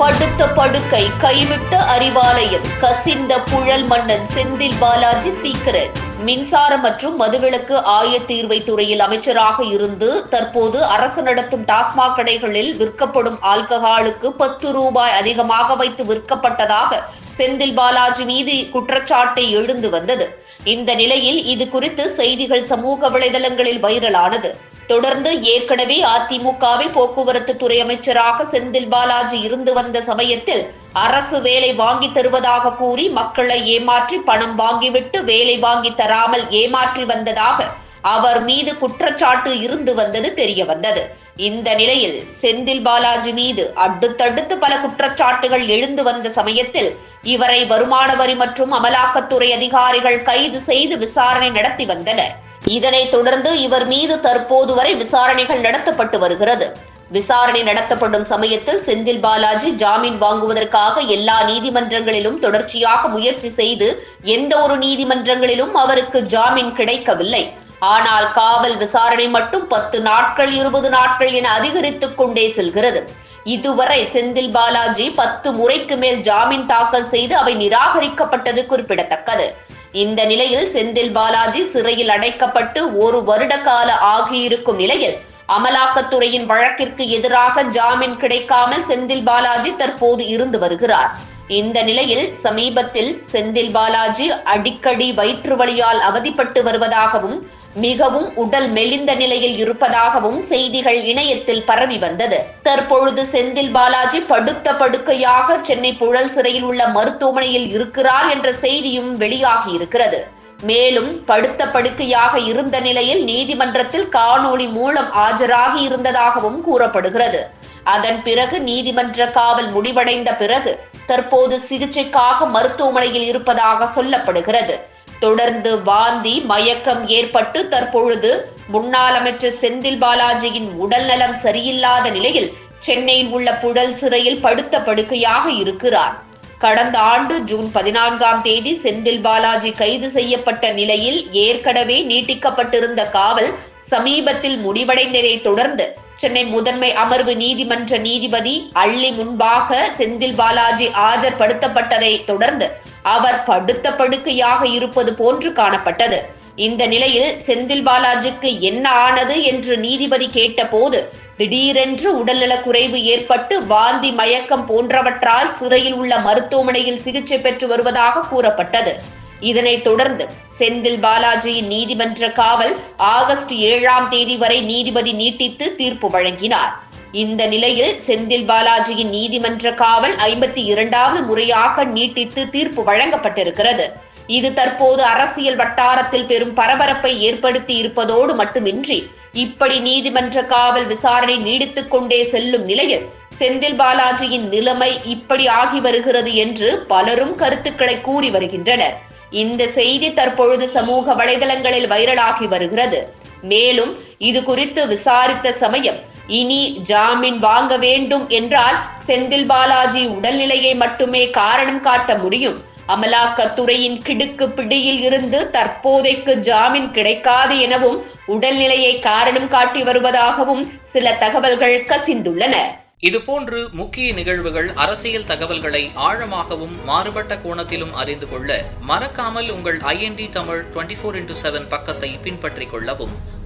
படுத்த படுக்கை கைவிட்ட அறிவாலயம் கசிந்த புழல் மன்னன் செந்தில் பாலாஜி சீக்கிரட் மின்சாரம் மற்றும் மதுவிலக்கு ஆயத்தீர்வை துறையில் அமைச்சராக இருந்து தற்போது அரசு நடத்தும் டாஸ்மாக் கடைகளில் விற்கப்படும் ஆல்கஹாலுக்கு பத்து ரூபாய் அதிகமாக வைத்து விற்கப்பட்டதாக செந்தில் பாலாஜி மீது குற்றச்சாட்டை எழுந்து வந்தது. இந்த நிலையில் இது குறித்து செய்திகள் சமூக வலைதளங்களில் வைரலானது. தொடர்ந்து ஏற்கனவே அதிமுகவில் போக்குவரத்து துறை அமைச்சராக செந்தில் பாலாஜி இருந்து வந்த சமயத்தில் அரசு வேலை வாங்கி தருவதாக கூறி மக்களை ஏமாற்றி பணம் வாங்கிவிட்டு வேலை வாங்கி தராமல் ஏமாற்றி வந்ததாக அவர் மீது குற்றச்சாட்டு இருந்து வந்தது தெரிய வந்தது. இந்த நிலையில் செந்தில் பாலாஜி மீது அடுத்தடுத்து பல குற்றச்சாட்டுகள் எழுந்து வந்த சமயத்தில் இவரை வருமான வரி மற்றும் அமலாக்கத்துறை அதிகாரிகள் கைது செய்து விசாரணை நடத்தி வந்தனர். இதனைத் தொடர்ந்து இவர் மீது தற்போது வரை விசாரணைகள் நடத்தப்பட்டு வருகிறது. விசாரணை நடத்தப்படும் சமயத்தில் செந்தில் பாலாஜி ஜாமீன் வாங்குவதற்காக எல்லா நீதிமன்றங்களிலும் தொடர்ச்சியாக முயற்சி செய்து எந்த ஒரு நீதிமன்றங்களிலும் அவருக்கு ஜாமீன் கிடைக்கவில்லை. ஆனால் காவல் விசாரணை மட்டும் பத்து நாட்கள் இருபது நாட்கள் என அதிகரித்துக் கொண்டே செல்கிறது. இதுவரை செந்தில் பாலாஜி பத்து முறைக்கு மேல் ஜாமீன் தாக்கல் செய்து அவை நிராகரிக்கப்பட்டது குறிப்பிடத்தக்கது. இந்த நிலையில் செந்தில் பாலாஜி சிறையில் அடைக்கப்பட்டு ஒரு வருட கால ஆகியிருக்கும் நிலையில் அமலாக்கத்துறையின் வழக்கிற்கு எதிராக ஜாமீன் கிடைக்காமல் செந்தில் பாலாஜி தற்போது இருந்து வருகிறார். இந்த நிலையில் சமீபத்தில் செந்தில் பாலாஜி அடிக்கடி வயிற்று வலியால் அவதிப்பட்டு வருவதாகவும் மிகவும் உடல் மெலிந்த நிலையில் இருப்பதாகவும் செய்திகள் இணையத்தில் பரவி வந்தது. தற்பொழுது செந்தில் பாலாஜி படுத்த படுக்கையாக சென்னை புழல் சிறையில் உள்ள மருத்துவமனையில் இருக்கிறார் என்ற செய்தியும் வெளியாகி இருக்கிறது. மேலும் படுத்த படுக்கையாக இருந்த நிலையில் நீதிமன்றத்தில் காணொளி மூலம் ஆஜராகி இருந்ததாகவும் கூறப்படுகிறது. அதன் பிறகு நீதிமன்ற காவல் முடிவடைந்த பிறகு தற்போது சிகிச்சைக்காக மருத்துவமனையில் இருப்பதாக சொல்லப்படுகிறது. தொடர்ந்து வாந்தி மயக்கம் ஏற்பட்டு தற்பொழுது முன்னாள் அமைச்சர் செந்தில் பாலாஜியின் உடல்நலம் சரியில்லாத நிலையில் சென்னையில் உள்ள புழல் சிறையில் படுத்த படுக்கையாக இருக்கிறார். கடந்த ஆண்டு ஜூன் பதினான்காம் தேதி செந்தில் பாலாஜி கைது செய்யப்பட்ட நிலையில் ஏற்கனவே நீட்டிக்கப்பட்டிருந்த காவல் சமீபத்தில் முடிவடைந்ததை தொடர்ந்து சென்னை முதன்மை அமர்வு நீதிமன்ற நீதிபதி அள்ளி முன்பாக செந்தில் பாலாஜி ஆஜர்படுத்தப்பட்டதை தொடர்ந்து அவர் படுத்த படுக்கையாக இருப்பது போன்று காணப்பட்டது. இந்த நிலையில் செந்தில் பாலாஜிக்கு என்ன ஆனது என்று நீதிபதி கேட்டபோது திடீரென்று உடல்நலக் குறைவு ஏற்பட்டு வாந்தி மயக்கம் போன்றவற்றால் சிறையில் உள்ள மருத்துவமனையில் சிகிச்சை பெற்று வருவதாக கூறப்பட்டது. இதனைத் தொடர்ந்து செந்தில் பாலாஜியின் நீதிமன்ற காவல் ஆகஸ்ட் ஏழாம் தேதி வரை நீதிபதி நீட்டித்து தீர்ப்பு வழங்கினார். இந்த நிலையில் செந்தில் பாலாஜியின் நீதிமன்ற காவல் ஐம்பத்தி இரண்டாவது முறையாக நீட்டித்து தீர்ப்பு வழங்கப்பட்டிருக்கிறது. இது தற்போது அரசியல் வட்டாரத்தில் பெரும் பரபரப்பை ஏற்படுத்தி இருப்பதோடு மட்டுமின்றி இப்படி நீதிமன்ற காவல் விசாரணை நீடித்துக் கொண்டே செல்லும் நிலையில் செந்தில் பாலாஜியின் நிலைமை இப்படி ஆகி வருகிறது என்று பலரும் கருத்துக்களை கூறி வருகின்றனர். இந்த செய்தி தற்பொழுது சமூக வலைதளங்களில் வைரலாகி வருகிறது. மேலும் இது குறித்து விசாரித்த சமயம் இனி ஜாமீன் வாங்க வேண்டும் என்றால் செந்தில் பாலாஜி உடல்நிலையை மட்டுமே காரணம் காட்ட முடியும். அமலாக்கத்துறையின் கிடுக்கு பிடியில் இருந்து தற்போதைக்கு ஜாமீன் கிடைக்காது எனவும் உடல்நிலையை காரணம் காட்டி வருவதாகவும் சில தகவல்கள் கசிந்துள்ளன. இதுபோன்று முக்கிய நிகழ்வுகள் அரசியல் தகவல்களை ஆழமாகவும் மாறுபட்ட கோணத்திலும் அறிந்து கொள்ள மறக்காமல் உங்கள் IND Tamil twenty four into seven பக்கத்தை பின்பற்றிக் கொள்ளவும்.